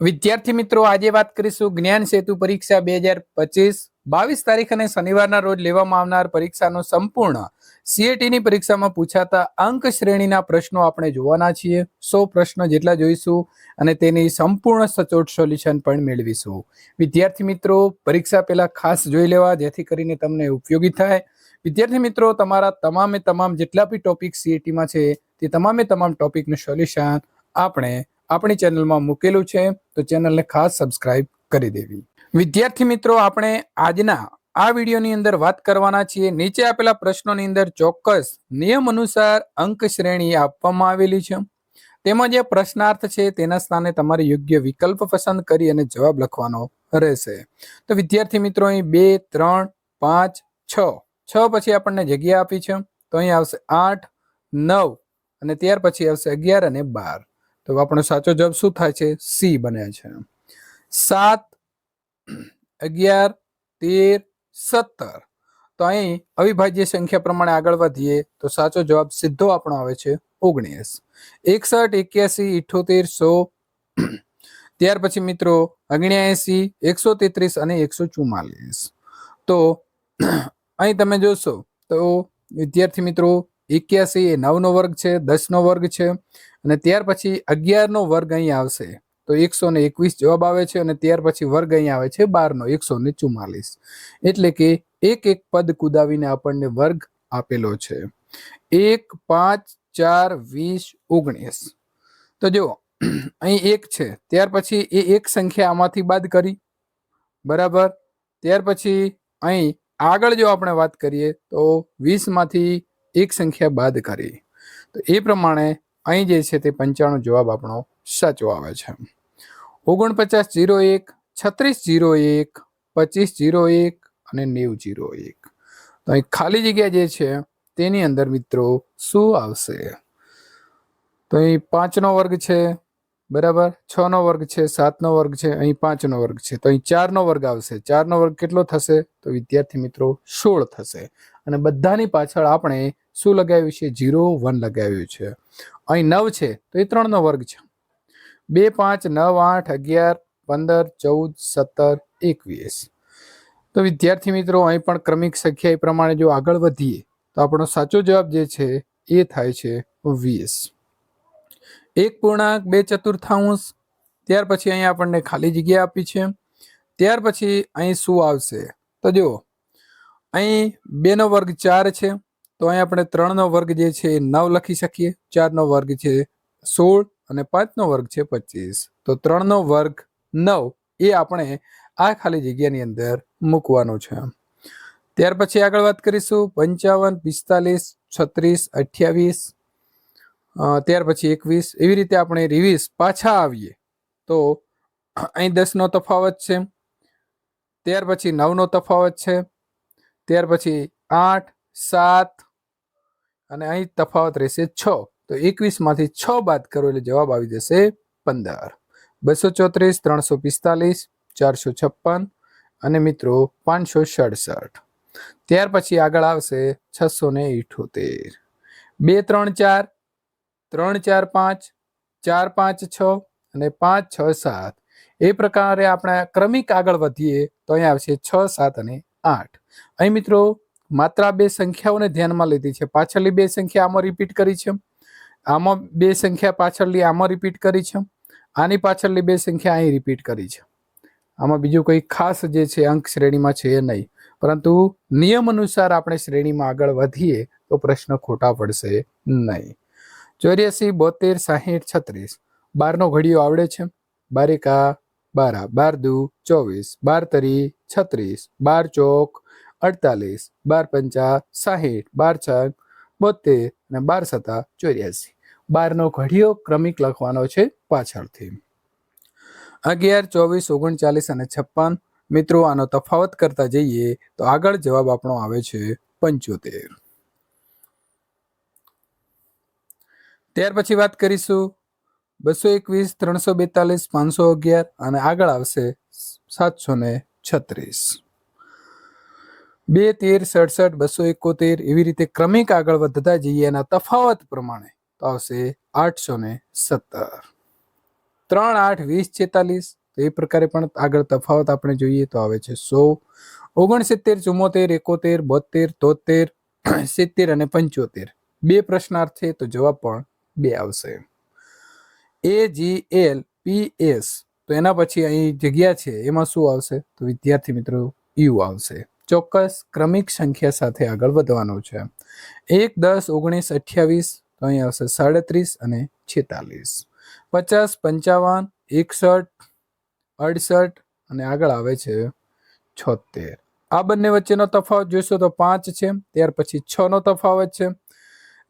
વિદ્યાર્થી મિત્રો, આજે વાત કરીશું જ્ઞાન સેતુ પરીક્ષા બે હજાર પચીસ. બાવીસ તારીખ અને શનિવારના રોજ લેવામાં આવનાર પરીક્ષાનો સંપૂર્ણ સીએટીની પરીક્ષામાં પૂછાતા અંક શ્રેણીના પ્રશ્નો આપણે જોવાના છીએ. સો પ્રશ્ન જેટલા જોઈશું અને તેની સંપૂર્ણ સચોટ સોલ્યુશન પણ મેળવીશું. વિદ્યાર્થી મિત્રો, પરીક્ષા પહેલા ખાસ જોઈ લેવા, જેથી કરીને તમને ઉપયોગી થાય. વિદ્યાર્થી મિત્રો, તમારા તમામે તમામ જેટલા બી ટોપિક સીએટીમાં છે, તે તમામે તમામ ટોપિકનું સોલ્યુશન આપણે આપણી ચેનલમાં મૂકેલું છે, તો ચેનલને ખાસ સબસ્ક્રાઇબ કરી દેવી. વિદ્યાર્થી મિત્રો, આપણે આજના આ વિડીયોની અંદર વાત કરવાના છીએ. નીચે આપેલા પ્રશ્નોની અંદર ચોક્કસ નિયમ અનુસાર અંક શ્રેણી આપવામાં આવેલી છે. તેમાં જે પ્રશ્નાર્થ છે, તેના સ્થાને તમારે યોગ્ય વિકલ્પ પસંદ કરી અને જવાબ લખવાનો રહેશે. તો વિદ્યાર્થી મિત્રો, અહીં બે, ત્રણ, પાંચ, છ. છ પછી આપણને જગ્યા આપી છે. તો અહીં આવશે આઠ, નવ અને ત્યાર પછી આવશે અગિયાર અને બાર. તો આપણો સાચો જવાબ શું થાય છે? સી બને છે. સાત, અગિયાર, તેર, સત્તર. તો અહીં અવિભાજ્ય સંખ્યા પ્રમાણે આગળ વધીએ તો સાચો જવાબ સીધો આપણો આવે છે ઓગણીસ. એકસઠ, એક્યાસી, ઇઠોતેર, સો. ત્યાર પછી મિત્રો અગણ્યાએસી એકસો તેત્રીસ અને એકસો ચુમ્માલીસ તો અહીં તમે જોશો તો વિદ્યાર્થી મિત્રો એક્યાસી એ નવનો વર્ગ છે, દસનો વર્ગ છે. અને ત્યાર પછી અગિયારનો વર્ગ અહીં આવશે. તો એકસો ને એકવીસ જવાબ આવે છે અને ત્યાર પછી વર્ગ અહીં આવે છે બારનો, એકસો ને ચુમ્માલીસ. એટલે કે એક એક પદ કુદાવીને આપણને વર્ગ આપેલો છે. એક, પાંચ, ચાર, વીસ, ઓગણીસ. તો જુઓ, અહીં એક છે. ત્યાર પછી એ એક સંખ્યા આમાંથી બાદ કરી. બરાબર? ત્યાર પછી અહીં આગળ જો આપણે વાત કરીએ તો વીસમાંથી એક સંખ્યા બાદ કરી. તો એ પ્રમાણે અહીં જે છે તે પંચાણું જવાબ આપણો સાચો આવે છે. ઓગણપચાસ જીરો એક, છત્રીસ જીરો એક, પચીસ જીરો એક અને નેવું જીરો એક. તો અહીં ખાલી જગ્યા જે છે તેની અંદર મિત્રો શું આવશે? તો અહીં પાંચનો વર્ગ છે, બરાબર? છ નો વર્ગ છે, સાતનો વર્ગ છે, અહીં પાંચનો વર્ગ છે. તો અહીં ચારનો વર્ગ આવશે. ચારનો વર્ગ કેટલો થશે? તો વિદ્યાર્થી મિત્રો સોળ થશે. અને બધાની પાછળ આપણે શું લગાવ્યું છે? જીરો વન લગાવ્યું છે. અહીં નવ છે, તો એ ત્રણનો વર્ગ છે. બે, પાંચ, નવ, આઠ, અગિયાર, પંદર, ચૌદ, સત્તર, એકવીસ. તો વિદ્યાર્થી મિત્રો, અહીં પણ ક્રમિક સંખ્યા એ પ્રમાણે જો આગળ વધીએ, તો આપણો સાચો જવાબ જે છે, એ થાય છે વીસ. એક પૂર્ણાંક, બે ચતુર્થાંશ, ત્યાર પછી અહીં આપણને ખાલી જગ્યા આપી છે. ત્યાર પછી અહીં શું આવશે? તો જુઓ અહીં બેનો વર્ગ ચાર છે, તો અહીં આપણે ત્રણનો વર્ગ જે છે એ નવ લખી શકીએ. ચારનો વર્ગ છે સોળ અને પાંચનો વર્ગ છે પચીસ. તો ત્રણનો વર્ગ નવ એ આપણે આ ખાલી જગ્યાની અંદર મૂકવાનો છે. ત્યાર પછી આગળ વાત કરીશું. પંચાવન, પિસ્તાલીસ, છત્રીસ, અઠ્યાવીસ ત્યાર પછી એકવીસ. એવી રીતે આપણે રિવીસ પાછા આવીએ. તો અહીં દસનો તફાવત છે. ત્યાર પછી નવનો તફાવત છે. ત્યાર પછી આઠ, સાત અને અહીં તફાવત રહેશે છ. તો એકવીસમાંથી છ બાદ કરો એટલે જવાબ આવી જશે પંદર. બસો ચોત્રીસ, ત્રણસો પિસ્તાલીસ, ચારસો છપ્પન અને મિત્રો પાંચસો સડસઠ. ત્યાર પછી આગળ આવશે છસો ને ઇઠોતેર. બે, ત્રણ, ચાર. ત્રણ, ચાર, પાંચ. ચાર, પાંચ, છ અને પાંચ, છ, સાત. એ પ્રકારે આપણે ક્રમિક આગળ વધીએ તો અહીંયા આવશે છ, સાત અને આઠ. અહીં મિત્રો, માત્ર બે સંખ્યાઓને ધ્યાનમાં લીધી છે. પાછળની બે સંખ્યા આમાં રિપીટ કરી છે. આમાં બે સંખ્યા પાછળની આમાં રિપીટ કરી છે. આની પાછળની બે સંખ્યા અહીં રિપીટ કરી છે. આમાં બીજું કંઈ ખાસ જે છે, અંક શ્રેણીમાં છે એ નહીં. પરંતુ નિયમ અનુસાર આપણે શ્રેણીમાં આગળ વધીએ તો પ્રશ્ન ખોટા પડશે નહીં. ચોર્યાસી, બોતેર, સાહીઠ, છત્રીસ. બારનો ઘડિયો આવડે છે. બારેકા, બારા. બાર દુ, ચોવીસ. બાર તરી, છત્રીસ. બાર ચોક અડતાલીસ, બાર પંચા, સાહીઠ, બાર છ બોતેર અને બાર સત્તા ચોર્યાસી. બારનો ઘડિયો ક્રમિક લખવાનો છે પાછળથી. અગિયાર, ચોવીસ, ઓગણચાલીસ અને છપ્પન. મિત્રો, આનો તફાવત કરતા જઈએ તો આગળ જવાબ આપણો આવે છે પંચોતેર. ત્યાર પછી વાત કરીશું બસો એકવીસ, ત્રણસો બેતાલીસ, પાંચસો અગિયાર અને આગળ આવશે સાતસો ને છત્રીસ. બે તેર, સડસઠ, બસો એકોતેર એવી રીતે ક્રમિક આગળ વધતા જઈએ એના તફાવત પ્રમાણે તો આવશે આઠસો ને સત્તર. ત્રણ આઠ વીસ છેતાલીસ તો એ પ્રકારે પણ આગળ તફાવત આપણે જોઈએ તો આવે છે સો. ઓગણસિત્તેર, ચુમ્મોતેર, એકોતેર બોતેર તોતેર સિત્તેર અને પંચોતેર. બે પ્રશ્નાર્થ છે તો જવાબ પણ બે આવશે. એ જી એલ પી એસ તો એના પછી અહીં જગ્યા છે, એમાં શું આવશે? તો વિદ્યાર્થી મિત્રો યુ આવશે. ચોક્કસ ક્રમિક સંખ્યા સાથે આગળ વધવાનું છે. એક, દસ, ઓગણીસ, અઠ્યાવીસ, તો અહીં આવશે સાડત્રીસ અને છેતાલીસ. પચાસ, પંચાવન, એકસઠ, અડસઠ અને આગળ આવે છે છોતેર આ બંને વચ્ચેનો તફાવત જોઈશો તો પાંચ છે, ત્યાર પછી છ નો તફાવત છે.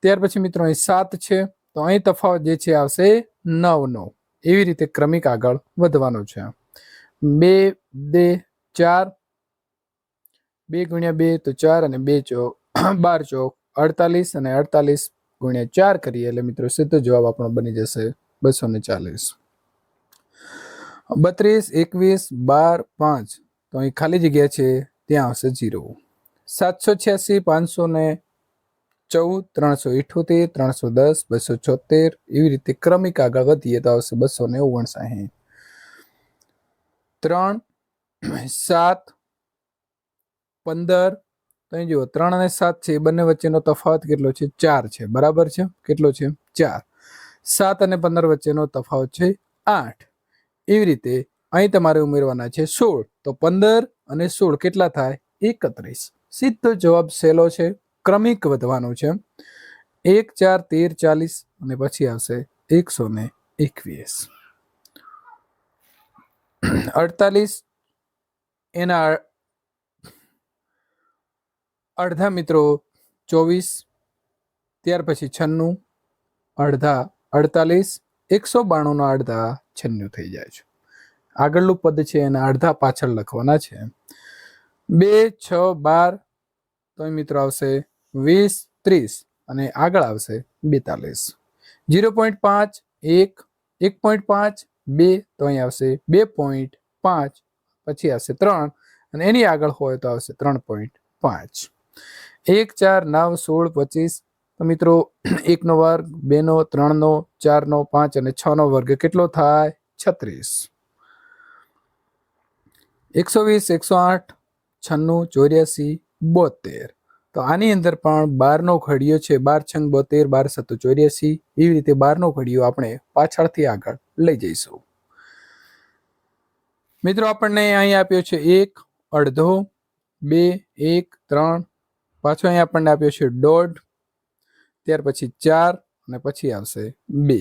ત્યાર પછી મિત્રો અહીં સાત છે, તો અહીં તફાવત જે છે આવશે નવ નો. એવી રીતે ક્રમિક આગળ વધવાનો છે. બે બે, ચાર બે ગુણ્યા બે તો ચાર અને બે ચોક, બાર ચોક, અડતાલીસ અને અડતાલીસ ગુણ્યા ચાર કરીએ એટલે મિત્રો સીધો જવાબ આપણો બની જશે બસો ને ચાલીસ. બત્રીસ, એકવીસ, બાર, પાંચ તો અહીં ખાલી જગ્યા છે, ત્યાં આવશે જીરો સાતસો છ્યાસી, પાંચસો ને ચૌદ, ત્રણસો ઇઠોતેર, ત્રણસો દસ, બસો છોતેર એવી રીતે ક્રમિક આગળ વધીએ તો આવશે બસો ને ઓગણસાહીઠ ત્રણ, સાત પંદર અહીં જુઓ, ત્રણ અને સાત છે, એ બંને વચ્ચેનો તફાવત કેટલો છે? ચાર છે. બરાબર છે? કેટલો છે? ચાર. સાત અને પંદર વચ્ચેનો તફાવત છે આઠ. એવી રીતે અહીં તમારે ઉમેરવાના છે સોળ. તો પંદર અને સોળ કેટલા થાય? એકત્રીસ. સીધો જવાબ સહેલો છે, ક્રમિક વધવાનો છે. એક, ચાર, તેર, ચાલીસ અને પછી આવશે એકસો ને એકવીસ. અડતાલીસ એના અડધા મિત્રો ચોવીસ, ત્યાર પછી છન્નું, અડધા અડતાલીસ, એકસો બાણુંના અડધા છન્નું થઈ જાય છે. આગળનું પદ છે એના અડધા પાછળ લખવાના છે. બે, છ, બાર તો મિત્રો આવશે વીસ, ત્રીસ અને આગળ આવશે બેતાલીસ. જીરો પોઈન્ટ પાંચ, એક એક પોઈન્ટ પાંચ, બે તો અહીં આવશે બે પોઈન્ટ પાંચ, પછી આવશે ત્રણ અને એની આગળ હોય તો આવશે ત્રણ પોઈન્ટ પાંચ. એક ચાર નવ સોળ પચીસ. મિત્રો, એકનો વર્ગ, બેનો ત્રણનો, ચારનો પાંચ અને છનો વર્ગ કેટલો થાય? છત્રીસ. એકસો વીસ, એકસો આઠ, છન્નું, ચોર્યાસી, બોતેર. તો આની અંદર પણ બારનો ઘડિયો છે, બાર છંગ બોતેર, બાર સત્તો ચોર્યાસી, એવી રીતે બારનો ઘડિયો આપણે પાછળથી આગળ લઈ જઈશું. મિત્રો, આપણને અહીં આપ્યો છે એક, અડધો, બે, એક, ત્રણ પાછો અહીંયા આપણને આપ્યો છે દોઢ ત્યાર પછી ચાર અને પછી આવશે બે.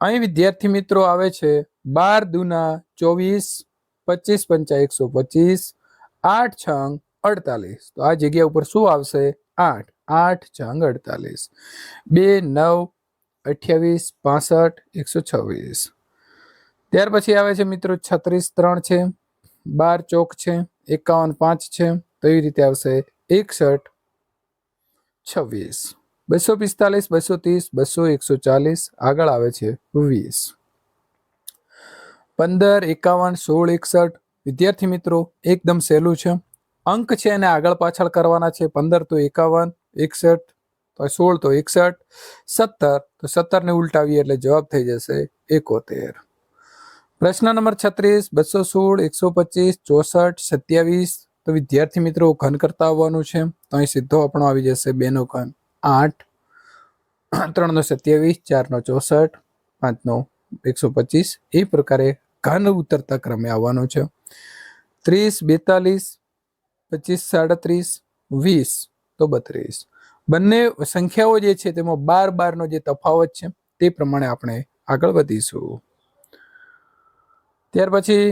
અહીં વિદ્યાર્થી મિત્રો આવે છે બાર દુના ચોવીસ, પચીસ પંચા એકસો પચીસ, આઠ છંગ અડતાલીસ. તો આ જગ્યા ઉપર શું આવશે? આઠ. આઠ છંગ અડતાલીસ. બે, નવ, અઠ્યાવીસ, પાસઠ, એકસો છવ્વીસ. ત્યાર પછી આવે છે મિત્રો છત્રીસ ત્રણ છે, બાર ચોક છે. એકાવન પાંચ છે. તો એવી રીતે આવશે? એકસઠ, છવ્વીસ. બસો પિસ્તાલીસ બસો ત્રીસ બસો એકસો ચાલીસ. આગળ આવે છે વીસ. પંદર, એકાવન, સોળ, એકસઠ. વિદ્યાર્થી મિત્રો, એકદમ સહેલું છે. અંક છે એને આગળ પાછળ કરવાના છે. પંદર તો એકાવન, એકસઠ, તો સોળ તો એકસઠ. સત્તર, તો સત્તરને ઉલટાવીએ એટલે જવાબ થઈ જશે એકોતેર. પ્રશ્ન નંબર છત્રીસ, બસો સોળ, એકસો પચીસ, ચોસઠ, સત્યાવીસ. તો વિદ્યાર્થી મિત્રો, ઘન કરતા આવવાનું છે. તો અહીં સીધો આપણો આવી જશે બેનો ઘન. આઠ, ત્રણનો સત્યાવીસ, ચારનો ચોસઠ, પાંચનો એકસો પચીસ. એ પ્રકારે ઘન ઉતરતા ક્રમે આવવાનું છે. ત્રીસ, બેતાલીસ, પચીસ, સાડત્રીસ, વીસ. તો બત્રીસ. બંને સંખ્યાઓ જે છે, તેમાં બાર બારનો જે તફાવત છે, તે પ્રમાણે આપણે આગળ વધીશું. ત્યાર પછી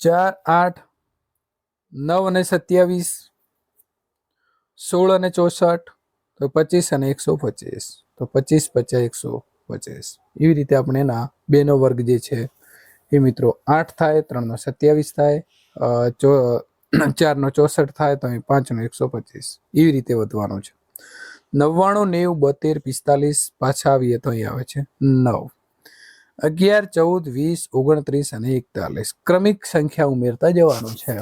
ચાર, આઠ, નવ અને સત્યાવીસ, સોળ અને ચોસઠ, તો પચીસ અને એકસો પચીસ. તો પચીસ પચાસ એકસો પચીસ. એવી રીતે આપણે એના બેનો વર્ગ જે છે, એ મિત્રો આઠ થાય, ત્રણનો સત્યાવીસ થાય ચારનો ચોસઠ થાય, તો પાંચનો એકસો પચીસ. એવી રીતે વધવાનું છે. નવ્વાણું નેવું બોતેર પિસ્તાલીસ પાછા આવીએ તો અહીં આવે છે નવ. અગિયાર, ચૌદ, વીસ, ઓગણત્રીસ અને એકતાલીસ. ક્રમિક સંખ્યા ઉમેરતા જવાનું છે.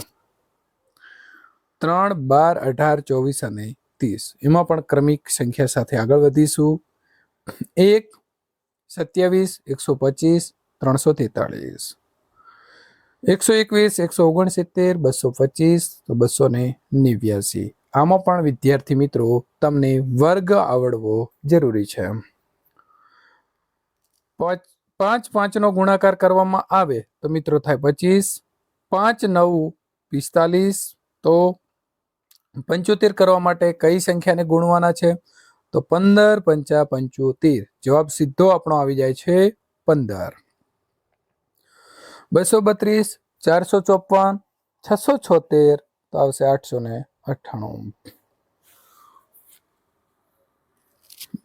ત્રણ, બાર, અઢાર, ચોવીસ અને ત્રીસ. એમાં પણ ક્રમિક સંખ્યા સાથે આગળ વધીશું. એક, સત્યાવીસ, એકસો પચીસ, ત્રણસો તેતાળીસ. એકસો એકવીસ, એકસો ઓગણસિત્તેર, બસો પચીસ, તો બસો ને નેવ્યાસી. આમાં પણ વિદ્યાર્થી મિત્રો, તમને વર્ગ આવડવો જરૂરી છે. પાંચ પાંચ, પાંચનો ગુણાકાર કરવામાં આવે તો મિત્રો થાય પચીસ, પાંચ, નવ, પિસ્તાલીસ, તો પંચોતેર કરવા માટે કઈ સંખ્યાને ગુણવાના છે? તો પંદર, પંચા, પંચોતેર. જવાબ સીધો આપણો આવી જાય છે પંદર. બસો બત્રીસ, ચારસો ચોપન છસો છોતેર, તો આવશે આઠસો ને અઠ્ઠાણું.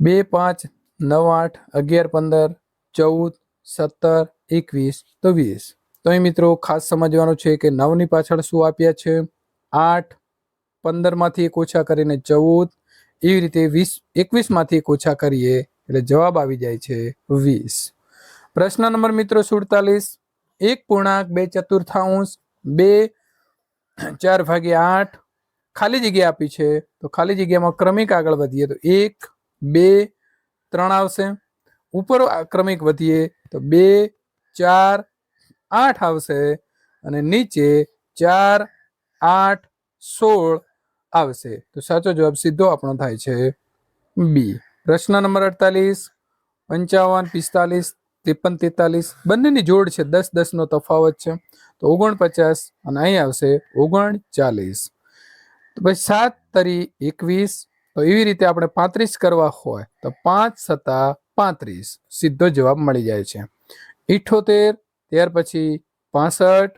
બે પાંચ નવ આઠ અગિયાર પંદર ચૌદ સત્તર એકવીસ તો વીસ તો અહીં મિત્રો ખાસ સમજવાનું છે કે નવની પાછળ શું આપ્યા છે? આઠ પંદરમાંથી એક ઓછા કરીને ચૌદ. એવી રીતે વીસ એકવીસમાંથી એક ઓછા કરીએ એટલે જવાબ આવી જાય છે વીસ. પ્રશ્ન નંબર મિત્રો સુડતાલીસ. એક પૂર્ણાંક બે ચતુર્થાંશ, બે ચાર ભાગ્યા આઠ ખાલી જગ્યા આપી છે, તો ખાલી જગ્યામાં ક્રમિક આગળ વધીએ તો એક, બે, ત્રણ આવશે. ઉપર ક્રમિક વધીએ તો બે, ચાર, આઠ આવશે અને નીચે ચાર, આઠ, સોળ આવશે. તો સાચો જવાબ સીધો આપણો થાય છે બી પ્રશ્ન નંબર અડતાલીસ, પંચાવન, પિસ્તાલીસ, ત્રેપન, તેતાલીસ બંનેની જોડ છે, દસ, દસનો તફાવત છે. તો ઓગણપચાસ અને અહીં આવશે ઓગણચાલીસ. તો પછી સાત તરી એકવીસ, તો એવી રીતે આપણે પાંત્રીસ કરવા હોય, તો પાંચ સત્તા પાંત્રીસ. સીધો જવાબ મળી જાય છે. ઇઠોતેર, ત્યાર પછી પાસઠ,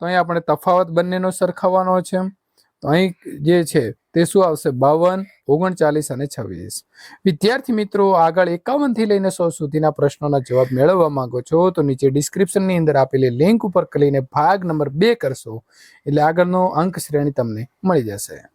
તો અહીં આપણે તફાવત બંનેનો સરખાવવાનો છે. તો અહીં જે છે તે શું આવશે? બાવન, ઓગણચાલીસ અને છવ્વીસ. વિદ્યાર્થી મિત્રો, આગળ એકાવનથી લઈને સો સુધીના પ્રશ્નોના જવાબ મેળવવા માંગો છો, તો નીચે ડિસ્ક્રિપ્શનની અંદર આપેલી લિંક ઉપર ક્લિકને ભાગ નંબર બે કરશો, એટલે આગળનો અંક શ્રેણી તમને મળી જશે.